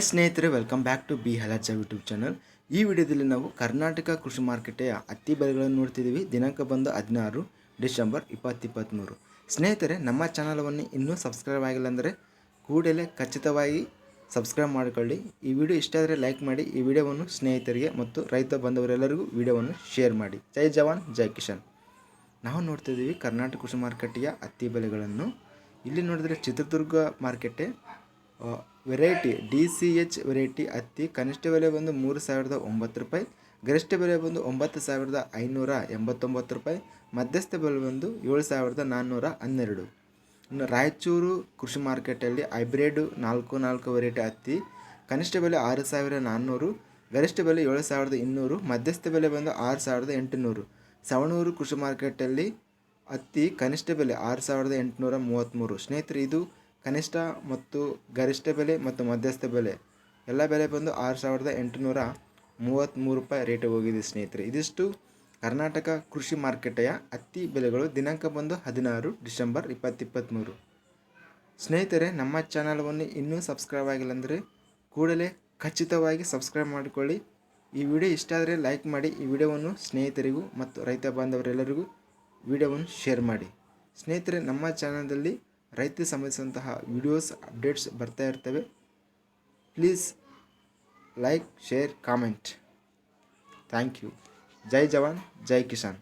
Hi ಸ್ನೇಹಿತರೆ welcome back to B ಹಲಾಚ YouTube channel ಈ ವಿಡಿಯೋದಲ್ಲಿ ನಾವು ಕರ್ನಾಟಕ ಕೃಷಿ ಮಾರುಕಟ್ಟೆಯ ಹತ್ತಿ ಬೆಲೆಗಳನ್ನು ನೋಡ್ತಿದ್ದೀವಿ. ದಿನಾಂಕ ಬಂದು ಹದಿನಾರು ಡಿಸೆಂಬರ್ ಇಪ್ಪತ್ತಿಪ್ಪತ್ತ್ಮೂರು ಸ್ನೇಹಿತರೆ, ನಮ್ಮ ಚಾನಲವನ್ನು ಇನ್ನೂ ಸಬ್ಸ್ಕ್ರೈಬ್ ಆಗಿಲ್ಲ ಅಂದರೆ ಕೂಡಲೇ ಖಚಿತವಾಗಿ ಸಬ್ಸ್ಕ್ರೈಬ್ ಮಾಡಿಕೊಳ್ಳಿ. ಈ ವಿಡಿಯೋ ಇಷ್ಟ ಆದರೆ ಲೈಕ್ ಮಾಡಿ, ಈ ವಿಡಿಯೋವನ್ನು ಸ್ನೇಹಿತರಿಗೆ ಮತ್ತು ರೈತ ಬಂದವರೆಲ್ಲರಿಗೂ ವಿಡಿಯೋವನ್ನು ಶೇರ್ ಮಾಡಿ. ಜೈ ಜವಾನ್, ಜೈ ಕಿಶನ್ ನಾವು ನೋಡ್ತಿದ್ದೀವಿ ಕರ್ನಾಟಕ ಕೃಷಿ ಮಾರುಕಟ್ಟೆಯ ಹತ್ತಿ ಬೆಲೆಗಳನ್ನು ಇಲ್ಲಿ ನೋಡಿದರೆ Chitradurga ಮಾರ್ಕೆಟೆ variety, D C H variety ಹತ್ತಿ, ಕನಿಷ್ಠ ಬೆಲೆ ಬಂದು ಮೂರು ಸಾವಿರದ ಒಂಬತ್ತು ರೂಪಾಯಿ, ಗರಿಷ್ಠ ಬೆಲೆ ಬಂದು ಒಂಬತ್ತು ಸಾವಿರದ ಐನೂರ ಎಂಬತ್ತೊಂಬತ್ತು ರೂಪಾಯಿ, ಮಧ್ಯಸ್ಥ ಬೆಲೆ ಬಂದು ಏಳು ಸಾವಿರದ ನಾನ್ನೂರ ಹನ್ನೆರಡು. ಇನ್ನು ರಾಯಚೂರು ಕೃಷಿ ಮಾರ್ಕೆಟಲ್ಲಿ ಹೈಬ್ರಿಡ್ ನಾಲ್ಕು ನಾಲ್ಕು ವೆರೈಟಿ ಹತ್ತಿ, ಕನಿಷ್ಠ ಬೆಲೆ ಆರು ಸಾವಿರ ನಾನ್ನೂರು, ಗರಿಷ್ಠ ಬೆಲೆ ಏಳು ಸಾವಿರದ ಇನ್ನೂರು, ಮಧ್ಯಸ್ಥ ಬೆಲೆ ಬಂದು ಆರು ಸಾವಿರದ ಎಂಟುನೂರು. ಸವಣೂರು ಕೃಷಿ ಮಾರ್ಕೆಟಲ್ಲಿ ಹತ್ತಿ ಕನಿಷ್ಠ ಬೆಲೆ ಆರು ಸಾವಿರದ ಎಂಟುನೂರ ಮೂವತ್ತ್ಮೂರು. ಸ್ನೇಹಿತರೆ, ಇದು ಕನಿಷ್ಠ ಮತ್ತು ಗರಿಷ್ಠ ಬೆಲೆ ಮತ್ತು ಮಧ್ಯಸ್ಥ ಬೆಲೆ. ಎಲ್ಲ ಬೆಲೆ ಬಂದು ಆರು ಸಾವಿರದ ಎಂಟುನೂರ ಮೂವತ್ತ್ಮೂರು ರೂಪಾಯಿ ರೇಟ್ ಹೋಗಿದೆ ಸ್ನೇಹಿತರೆ. ಇದಿಷ್ಟು ಕರ್ನಾಟಕ ಕೃಷಿ ಮಾರುಕಟ್ಟೆಯ ಹತ್ತಿ ಬೆಲೆಗಳು. ದಿನಾಂಕ ಬಂದು ಹದಿನಾರು ಡಿಸೆಂಬರ್ ಇಪ್ಪತ್ತಿಪ್ಪತ್ತ್ಮೂರು ಸ್ನೇಹಿತರೆ, ನಮ್ಮ ಚಾನಲವನ್ನು ಇನ್ನೂ ಸಬ್ಸ್ಕ್ರೈಬ್ ಆಗಿಲ್ಲ ಅಂದರೆ ಕೂಡಲೇ ಖಚಿತವಾಗಿ ಸಬ್ಸ್ಕ್ರೈಬ್ ಮಾಡಿಕೊಳ್ಳಿ. ಈ ವಿಡಿಯೋ ಇಷ್ಟ ಆದರೆ ಲೈಕ್ ಮಾಡಿ. ಈ ವಿಡಿಯೋವನ್ನು ಸ್ನೇಹಿತರಿಗೂ ಮತ್ತು ರೈತ ಬಾಂಧವರೆಲ್ಲರಿಗೂ ವಿಡಿಯೋವನ್ನು ಶೇರ್ ಮಾಡಿ. ಸ್ನೇಹಿತರೆ, ನಮ್ಮ ಚಾನಲದಲ್ಲಿ ರೈತ ಸಂಬಂಧಿಸಿದಂತಹ ವಿಡಿಯೋಸ್ ಅಪ್ಡೇಟ್ಸ್ ಬರ್ತಾ ಇರ್ತವೆ. Please like share comment thank you ಜೈ ಜವಾನ್, ಜೈ ಕಿಸಾನ್.